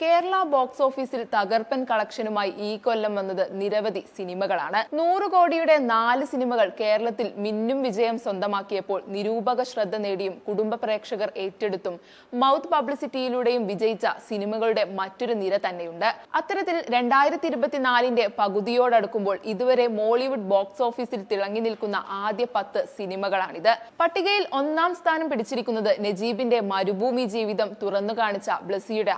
Kerala box ഓഫീസിൽ തകർപ്പൻ കളക്ഷനുമായി ഈ കൊല്ലം വന്നത് നിരവധി സിനിമകളാണ്. നൂറ് കോടിയുടെ നാല് സിനിമകൾ കേരളത്തിൽ മിന്നും വിജയം സ്വന്തമാക്കിയപ്പോൾ നിരൂപക ശ്രദ്ധ നേടിയും കുടുംബ പ്രേക്ഷകർ ഏറ്റെടുത്തും മൗത്ത് പബ്ലിസിറ്റിയിലൂടെയും വിജയിച്ച സിനിമകളുടെ മറ്റൊരു നിര തന്നെയുണ്ട്. അത്തരത്തിൽ രണ്ടായിരത്തി ഇരുപത്തിനാലിന്റെ പകുതിയോടടുക്കുമ്പോൾ ഇതുവരെ മോളിവുഡ് ബോക്സ് ഓഫീസിൽ തിളങ്ങി നിൽക്കുന്ന ആദ്യ പത്ത് സിനിമകളാണിത്. പട്ടികയിൽ ഒന്നാം സ്ഥാനം പിടിച്ചിരിക്കുന്നത് നജീബിന്റെ മരുഭൂമി ജീവിതം തുറന്നു കാണിച്ച ബ്ലസിയുടെ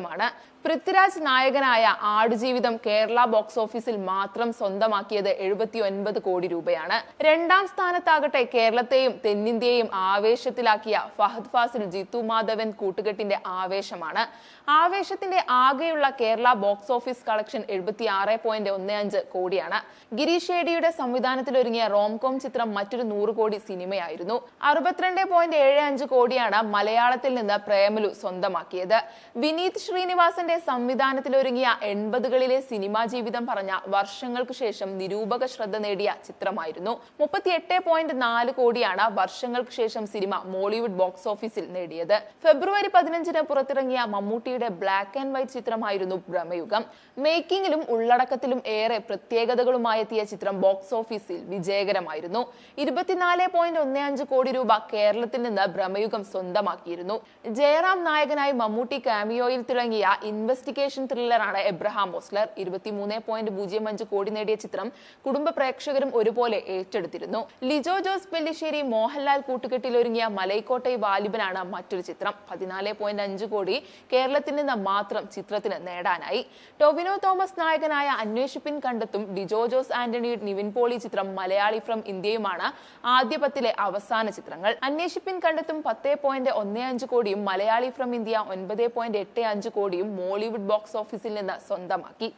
ആടുജീവിതമാണ് പൃഥ്വിരാജ് നായകനായ ആടുജീവിതം കേരള ബോക്സ് ഓഫീസിൽ മാത്രം സ്വന്തമാക്കിയത് എഴുപത്തി ഒൻപത് കോടി രൂപയാണ്. രണ്ടാം സ്ഥാനത്താകട്ടെ കേരളത്തെയും തെന്നിന്ത്യയെയും ആവേശത്തിലാക്കിയ ഫഹദ് ഫാസിൽ ജിത്തു മാധവൻ കൂട്ടുകെട്ടിന്റെ ആവേശമാണ്. ആവേശത്തിന്റെ ആകെയുള്ള കേരള ബോക്സ് ഓഫീസ് കളക്ഷൻ എഴുപത്തി ആറ് പോയിന്റ് ഒന്ന് അഞ്ച് കോടിയാണ്. ഗിരീഷ് ഏടിയുടെ സംവിധാനത്തിലൊരുങ്ങിയ റോംകോം ചിത്രം മറ്റൊരു നൂറ് കോടി സിനിമയായിരുന്നു. അറുപത്തിരണ്ട് പോയിന്റ് ഏഴ് അഞ്ച് കോടിയാണ് മലയാളത്തിൽ നിന്ന് പ്രേമലു സ്വന്തമാക്കിയത്. വിനീത് ശ്രീനിവാസന്റെ സംവിധാനത്തിലൊരുങ്ങിയ എൺപതുകളിലെ സിനിമാ ജീവിതം പറഞ്ഞ വർഷങ്ങൾക്ക് ശേഷം നിരൂപക ശ്രദ്ധ നേടിയ ചിത്രമായിരുന്നു. മുപ്പത്തിയെട്ട് പോയിന്റ് നാല് കോടിയാണ് വർഷങ്ങൾക്ക് ശേഷം സിനിമ മോളിവുഡ് ബോക്സ് ഓഫീസിൽ നേടിയത്. ഫെബ്രുവരി പതിനഞ്ചിന് പുറത്തിറങ്ങിയ മമ്മൂട്ടിയുടെ ബ്ലാക്ക് ആൻഡ് വൈറ്റ് ചിത്രമായിരുന്നു ഭ്രമയുഗം. മേക്കിംഗിലും ഉള്ളടക്കത്തിലും ഏറെ പ്രത്യേകതകളുമായി എത്തിയ ചിത്രം ബോക്സ് ഓഫീസിൽ വിജയകരമായിരുന്നു. ഇരുപത്തിനാല് പോയിന്റ് ഒന്ന് അഞ്ച് കോടി രൂപ കേരളത്തിൽ നിന്ന് ഭ്രമയുഗം സ്വന്തമാക്കിയിരുന്നു. ജയറാം നായകനായി മമ്മൂട്ടി കാമിയോയിൽ തിളങ്ങിയ ഇൻവെസ്റ്റിഗേഷൻ ത്രില്ലറാണ് എബ്രഹാം ഓസ്ലർ ഇരുപത്തിമൂന്ന് പോയിന്റ് പൂജ്യം അഞ്ച് കോടി നേടിയ ചിത്രം കുടുംബ പ്രേക്ഷകരും ഒരുപോലെ ഏറ്റെടുത്തിരുന്നു. ലിജോ ജോസ് പെല്ലിശ്ശേരി മോഹൻലാൽ കൂട്ടുകെട്ടിൽ ഒരുങ്ങിയ മലൈക്കോട്ടൈ വാലിബനാണ് മറ്റൊരു ചിത്രം. പതിനാല് പോയിന്റ് അഞ്ച് കോടി കേരളത്തിൽ നിന്ന് മാത്രം ചിത്രത്തിന് നേടാനായി. ടോവിനോ തോമസ് നായകനായ അന്വേഷിപ്പിൻ കണ്ടെത്തും ഡിജോ ജോസ് ആന്റണി നിവിൻ പോളി ചിത്രം മലയാളി ഫ്രം ഇന്ത്യയുമാണ് ആദ്യ പത്തിലെ അവസാന ചിത്രങ്ങൾ. അന്വേഷിപ്പിൻ കണ്ടെത്തും പത്ത് പോയിന്റ് ഒന്ന് അഞ്ച് കോടിയും മലയാളി ഫ്രം ഇന്ത്യ ഒൻപത് പോയിന്റ് എട്ട് കോടിയും മോളിവുഡ് ബോക്സ് ഓഫീസിൽ നിന്ന് സ്വന്തമാക്കി.